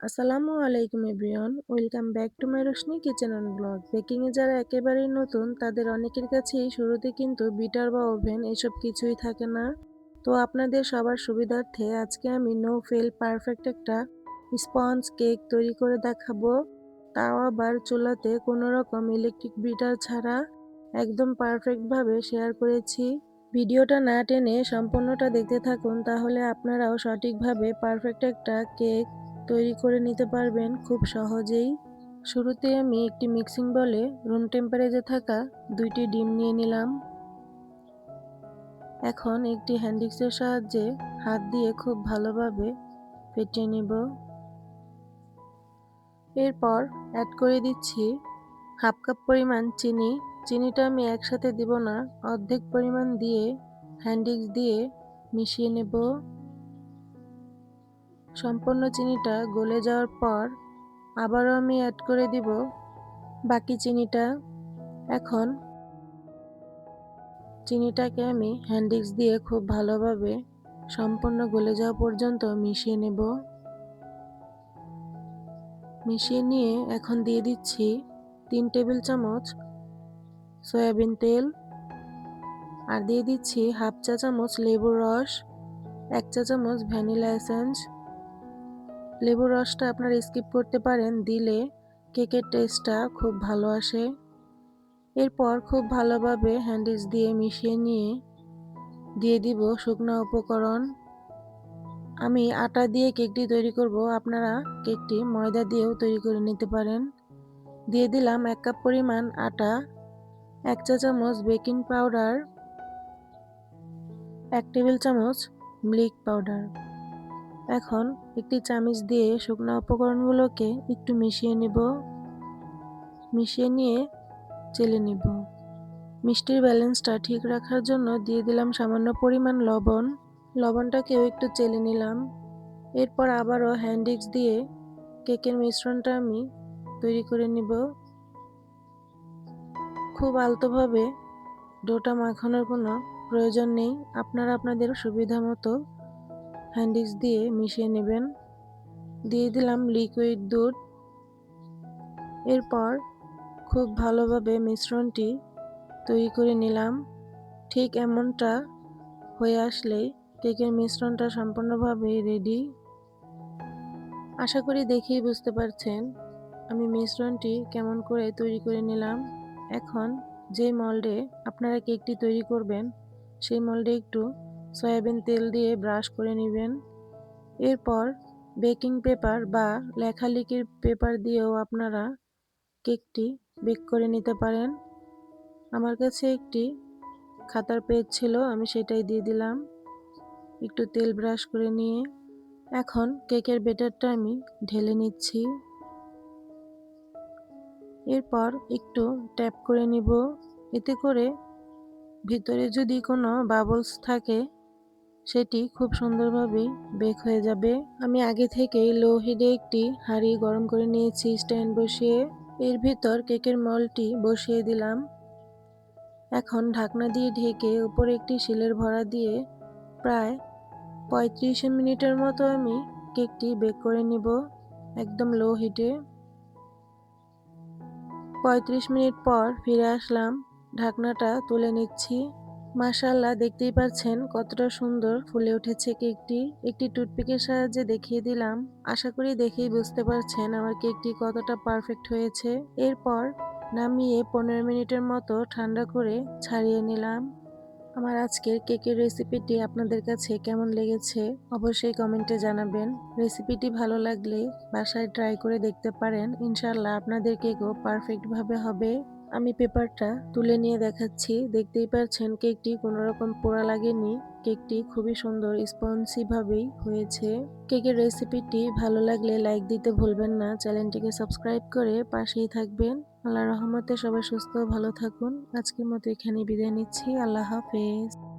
আসসালামু আলাইকুম everyone. Welcome back to my Roshni kitchen and blog. বেকিংয়ে যারা একেবারেই নতুন, তাদের অনেকের কাছেই শুরুতে কিন্তু বিটার বা ওভেন এসব কিছুই থাকে না। তো আপনাদের সবার সুবিধার্থে আজকে আমি নো ফেল পারফেক্ট একটা স্পঞ্জ কেক তৈরি করে দেখাবো। তাও আবার চুলাতে কোনো রকম ইলেকট্রিক বিটার ছাড়া একদম পারফেক্টভাবে শেয়ার করেছি। ভিডিওটা না টেনে সম্পূর্ণটা দেখতে থাকুন, তাহলে আপনারাও সঠিকভাবে পারফেক্ট একটা কেক তৈরি করে নিতে পারবেন খুব সহজেই। শুরুতে আমি একটি মিক্সিং বলে রুম টেম্পারেচার থাকা দুইটি ডিম নিয়ে নিলাম। এখন একটি হ্যান্ডিক্সের সাহায্যে হাত দিয়ে খুব ভালোভাবে ফেটিয়ে নিব। এরপর অ্যাড করে দিচ্ছি হাফ কাপ পরিমাণ চিনি। চিনিটা আমি একসাথে দিব না, অর্ধেক পরিমাণ দিয়ে হ্যান্ডিক্স দিয়ে মিশিয়ে নেব। সম্পূর্ণ চিনিটা গলে যাওয়ার পর আবারও আমি অ্যাড করে দিব বাকি চিনিটা। এখন চিনিটাকে আমি হ্যান্ডিক্স দিয়ে খুব ভালোভাবে সম্পূর্ণ গলে যাওয়া পর্যন্ত মিশিয়ে নেব। মিশিয়ে নিয়ে এখন দিয়ে দিচ্ছি তিন টেবিল চামচ সয়াবিন তেল আর দিয়ে দিচ্ছি হাফ চা চামচ লেবুর রস, এক চা চামচ ভ্যানিলা এসেন্স লেবুর রসটা আপনারা স্কিপ করতে পারেন, দিলে কেকের টেস্টটা খুব ভালো আসে। এরপর খুব ভালোভাবে হ্যান্ডিস দিয়ে মিশিয়ে নিয়ে দিয়ে দিব শুকনো উপকরণ। আমি আটা দিয়ে কেকটি তৈরি করব, আপনারা কেকটি ময়দা দিয়েও তৈরি করে নিতে পারেন। দিয়ে দিলাম এক কাপ পরিমাণ আটা, এক চা চামচ বেকিং পাউডার এক টেবিল চামচ মিল্ক পাউডার এখন একটি চামিচ দিয়ে শুকনো উপকরণগুলোকে একটু মিশিয়ে নেব। মিশিয়ে নিয়ে চেলে নিব। মিষ্টির ব্যালেন্সটা ঠিক রাখার জন্য দিয়ে দিলাম সামান্য পরিমাণ লবণ। লবণটাকেও একটু চেলে নিলাম। এরপর আবারও হ্যান্ডিক্স দিয়ে কেকের মিশ্রণটা আমি তৈরি করে নিব। খুব আলতোভাবে ডোটা মাখানোর কোনো প্রয়োজন নেই। আপনারা আপনাদের সুবিধা মতো হ্যান্ডিক্স দিয়ে মিশিয়ে নেবেন। দিয়ে দিলাম লিকুইড দুধ। এরপর খুব ভালোভাবে মিশ্রণটি তৈরি করে নিলাম। ঠিক এমনটা হয়ে আসলেই কেকের মিশ্রণটা সম্পূর্ণভাবে রেডি আশা করি দেখেই বুঝতে পারছেন আমি মিশ্রণটি কেমন করে তৈরি করে নিলাম। এখন যে মল্ডে আপনারা কেকটি তৈরি করবেন, সেই মল্ডে একটু সয়াবিন তেল দিয়ে ব্রাশ করে নেবেন। এরপর বেকিং পেপার বা লেখালেখির পেপার দিয়েও আপনারা কেকটি বেক করে নিতে পারেন। আমার কাছে একটি খাতার পেজ ছিল, আমি সেটাই দিয়ে দিলাম। একটু তেল ব্রাশ করে নিয়ে এখন কেকের বেটারটা আমি ঢেলে নিচ্ছি। এরপর একটু ট্যাপ করে নিব। এতে করে ভিতরে যদি কোনো বাবলস থাকে সেটি খুব সুন্দরভাবে বেক হয়ে যাবে। আমি আগে থেকেই লো হিটে একটি হাঁড়ি গরম করে নিয়েছি, স্ট্যান্ড বসিয়ে। এর ভিতর কেকের মলটি বসিয়ে দিলাম। এখন ঢাকনা দিয়ে ঢেকে উপরে একটি শিলের ভরা দিয়ে প্রায় পঁয়ত্রিশ মিনিটের মতো আমি কেকটি বেক করে নিব, একদম লো হিটে। পঁয়ত্রিশ মিনিট পর ফিরে আসলাম, ঢাকনাটা তুলে নিচ্ছি। মাশাল্লাহ দেখতেই পাচ্ছেন কতটা সুন্দর ফুলে উঠেছে কেকটি। একটি টুথপিকের সাহায্যে দেখিয়ে দিলাম। আশা করি দেখেই বুঝতে পারছেন আমার কেকটি কতটা পারফেক্ট হয়েছে। এরপর নামিয়ে পনেরো মিনিটের মতো ঠান্ডা করে ছাড়িয়ে নিলাম। আমার আজকের কেকের রেসিপিটি আপনাদের কাছে কেমন লেগেছে অবশ্যই কমেন্টে জানাবেন। রেসিপিটি ভালো লাগলে বাসায় ট্রাই করে দেখতে পারেন। ইনশাল্লাহ আপনাদের কেকও পারফেক্টভাবে হবে। আমি পেপারটা তুলে নিয়ে দেখাচ্ছি। দেখতেই পাচ্ছেন কেকটি কোনো রকম পোড়া লাগেনি। কেকটি খুবই সুন্দর, স্পঞ্জিভাবেই হয়েছে। কেকের রেসিপিটি ভালো লাগলে লাইক দিতে ভুলবেন না। চ্যানেলটিকে সাবস্ক্রাইব করে পাশেই থাকবেন। আল্লাহ রহমতে সবাই সুস্থ, ভালো থাকুন। আজকের মতো এখানে বিদায় নিচ্ছি। আল্লাহ হাফেজ।